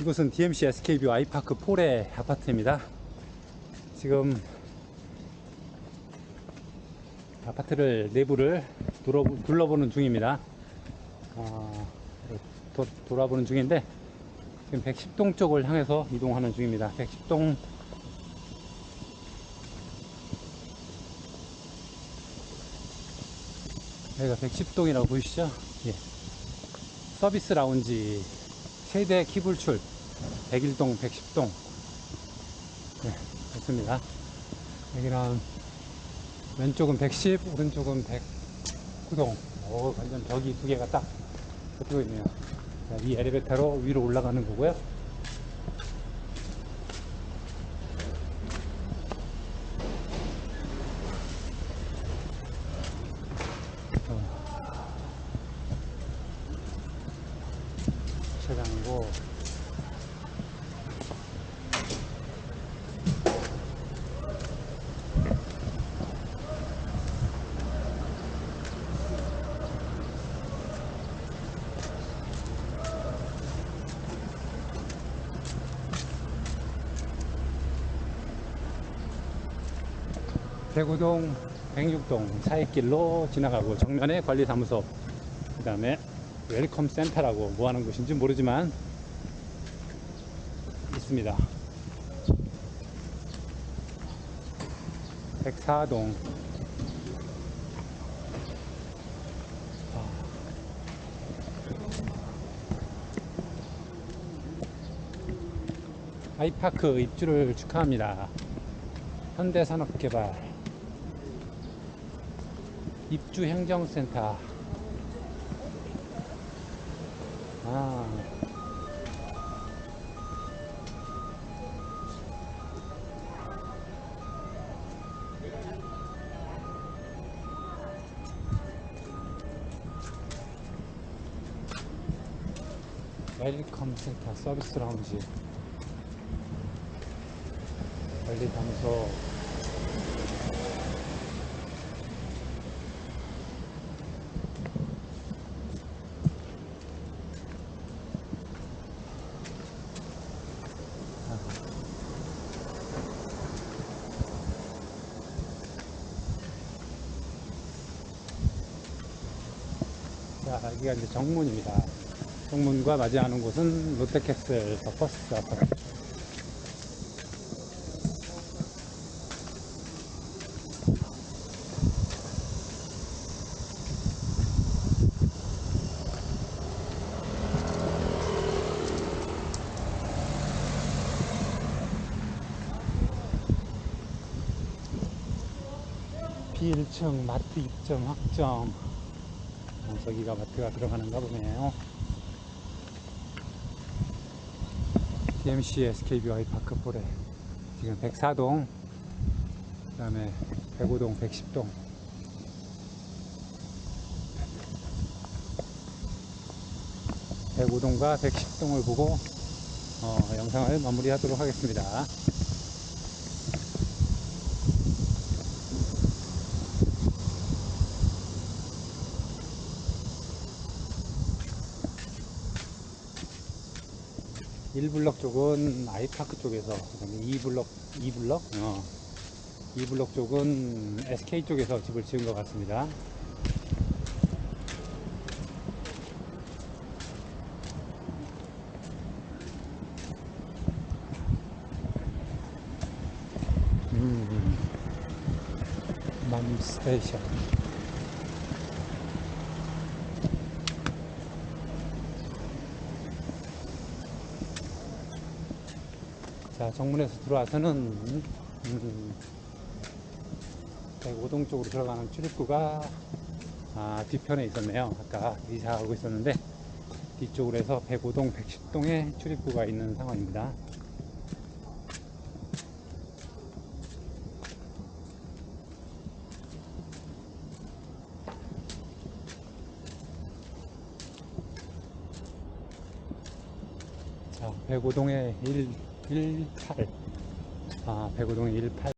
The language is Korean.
이곳은 DMC SK뷰 아이파크 폴의 아파트입니다. 지금 아파트를 내부를 둘러, 둘러보는 중입니다. 어, 도, 돌아보는 중인데 지금 110동 쪽을 향해서 이동하는 중입니다. 110동 여기가 110동이라고 보이시죠? 예. 서비스 라운지 세대 키불출 101동 110동 네, 좋습니다. 여기는 왼쪽은 110, 오른쪽은 109동. 오, 완전 벽이 두 개가 딱 붙어 있네요. 자, 이 엘리베이터로 위로 올라가는 거고요. 어. 주차장이고 대구동 106동 사이길로 지나가고 정면에 관리사무소 그 다음에 웰컴 센터라고 뭐 하는 곳인지 모르지만 있습니다. 104동. 아이파크 입주를 축하합니다. 현대산업개발 입주행정센터. 아. 웰컴 센터 서비스 라운지. 관리사무소 자, 여기가 이제 정문입니다. 정문과 맞이하는 곳은 롯데캐슬 더 퍼스트 아파트. B1층 마트 입점 확정. 어, 저기가 마트가 들어가는가 보네요. DMC SKB 아이파크 폴에 지금 104동, 그 다음에 105동, 110동. 백5동과 110동을 보고 어, 영상을 마무리하도록 하겠습니다. 일블럭 쪽은 아이파크 쪽에서, 그다음에 2블럭, 2블럭? 어. 2블럭 쪽은 SK 쪽에서 집을 지은 것 같습니다. 음, 맘 스테이션. 자, 정문에서 들어와서는, 음, 105동 쪽으로 들어가는 출입구가, 아, 뒤편에 있었네요. 아까 이사하고 있었는데, 뒤쪽으로 해서 105동, 110동에 출입구가 있는 상황입니다. 자, 105동에 1, 18. 아, 105동에 18.